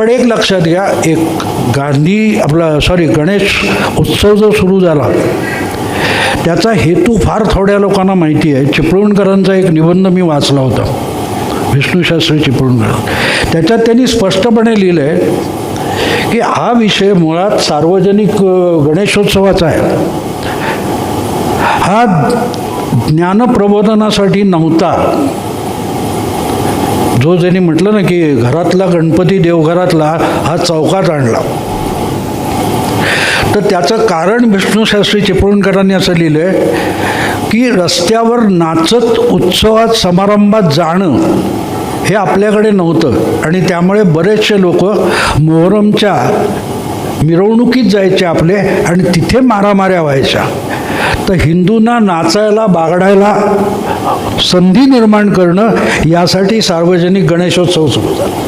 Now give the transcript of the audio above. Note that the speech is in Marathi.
पण एक लक्षात घ्या एक गांधी आपला सॉरी गणेश उत्सव जो सुरू झाला त्याचा हेतू फार थोड्या लोकांना माहिती आहे. चिपळूणकरांचा एक निबंध मी वाचला होता विष्णूशास्त्री चिपळूणकर. त्याच्यात त्यांनी स्पष्टपणे लिहिलं आहे की हा विषय मुळात सार्वजनिक गणेशोत्सवाचा आहे. हा ज्ञानप्रबोधनासाठी नव्हता. जो ज्यांनी म्हटलं ना की घरातला गणपती देवघरातला हा चौकात आणला. तर त्याचं कारण विष्णूशास्त्री चिपळूणकरांनी असं लिहिलं आहे की रस्त्यावर नाचत उत्सवात समारंभात जाणं हे आपल्याकडे नव्हतं आणि त्यामुळे बरेचसे लोक मोहरमच्या मिरवणुकीत जायचे आपले आणि तिथे मारामाऱ्या व्हायच्या. तर हिंदूंना नाचायला बागडायला संधी निर्माण करणं यासाठी सार्वजनिक गणेशोत्सव सुरू झाला.